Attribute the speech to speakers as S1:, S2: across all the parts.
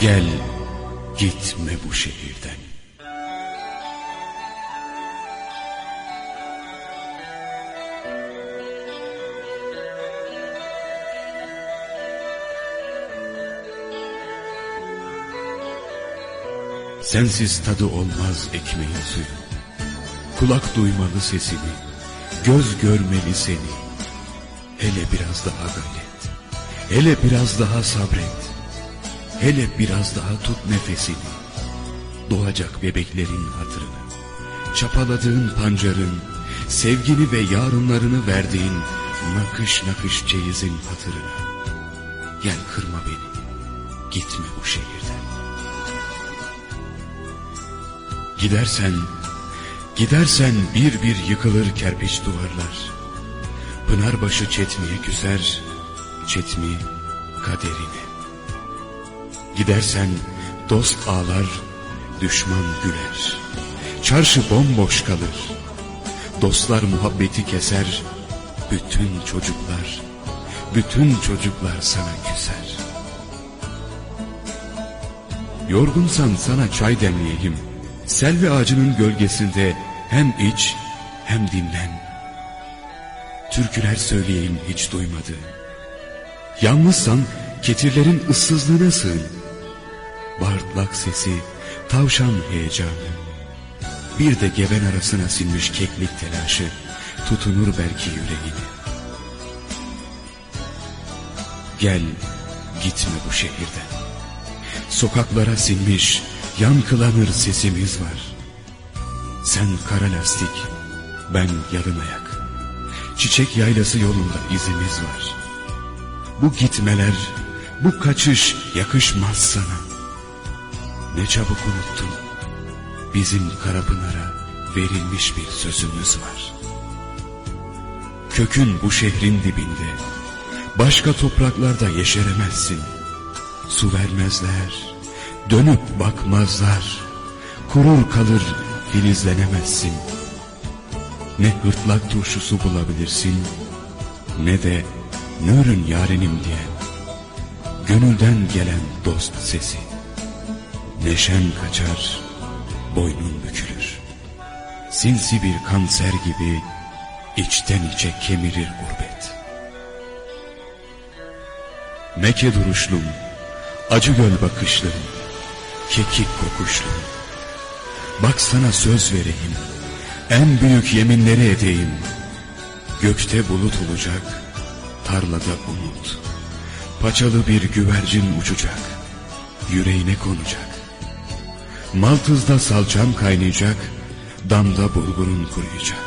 S1: Gel gitme bu şehirden. Sensiz tadı olmaz ekmeğin suyu. Kulak duymalı sesini, göz görmeli seni. Hele biraz daha gayret, hele biraz daha sabret. Hele biraz daha tut nefesini. Doğacak bebeklerin hatırını, çapaladığın pancarın, sevgini ve yarınlarını verdiğin nakış nakış çeyizin hatırına. Gel kırma beni, gitme bu şehirden. Gidersen, gidersen bir bir yıkılır kerpiç duvarlar. Pınarbaşı çetmiye küser, çetmi kaderine. Gidersen dost ağlar, düşman güler. Çarşı bomboş kalır. Dostlar muhabbeti keser. Bütün çocuklar, bütün çocuklar sana küser. Yorgunsan sana çay demleyeyim. Selvi ağacının gölgesinde hem iç hem dinlen. Türküler söyleyeyim hiç duymadığın. Yalnızsan ketirlerin ıssızlığına sığın. Bağırtlak sesi, tavşan heyecanı. Bir de geven arasına sinmiş keklik telaşı tutunur belki yüreğine. Gel gitme bu şehirden. Sokaklara sinmiş yankılanır sesimiz var. Sen kara lastik, ben yalın ayak. Çiçek yaylası yolunda izimiz var. Bu gitmeler, bu kaçış yakışmaz sana. Ne çabuk unuttun. Bizim Karapınar'a verilmiş bir sözümüz var. Kökün bu şehrin dibinde. Başka topraklarda yeşeremezsin. Su vermezler, dönüp bakmazlar. Kurur kalır, filizlenemezsin. Ne hırtlak turşusu bulabilirsin, ne de nörün yarenim diyen, gönülden gelen dost sesi. Neşen kaçar, boynun bükülür. Sinsi bir kanser gibi içten içe kemirir gurbet. Meke duruşlum, acı göl bakışlım, kekik kokuşlum. Bak sana söz vereyim, en büyük yeminleri edeyim. Gökte bulut olacak, tarlada umut. Paçalı bir güvercin uçacak, yüreğine konacak. Maltızda salçam kaynayacak, damda bulgurun kuruyacak.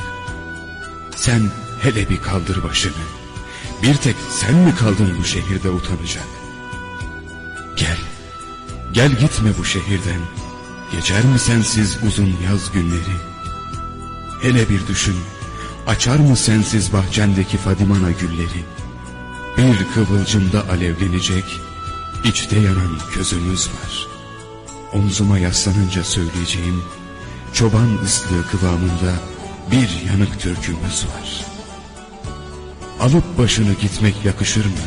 S1: Sen hele bir kaldır başını. Bir tek sen mi kaldın bu şehirde utanacak? Gel, gel gitme bu şehirden. Geçer mi sensiz uzun yaz günleri? Hele bir düşün, açar mı sensiz bahçendeki Fadimana gülleri? Bir kıvılcımda alevlenecek, içte yanan közümüz var. Omzuma yaslanınca söyleyeceğim, çoban ıslığı kıvamında bir yanık türkümüz var. Alıp başını gitmek yakışır mı?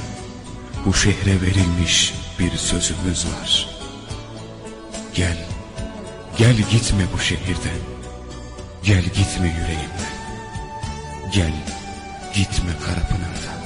S1: Bu şehre verilmiş bir sözümüz var. Gel, gel gitme bu şehirden. Gel gitme yüreğimden. Gel, gitme Karapınar'dan.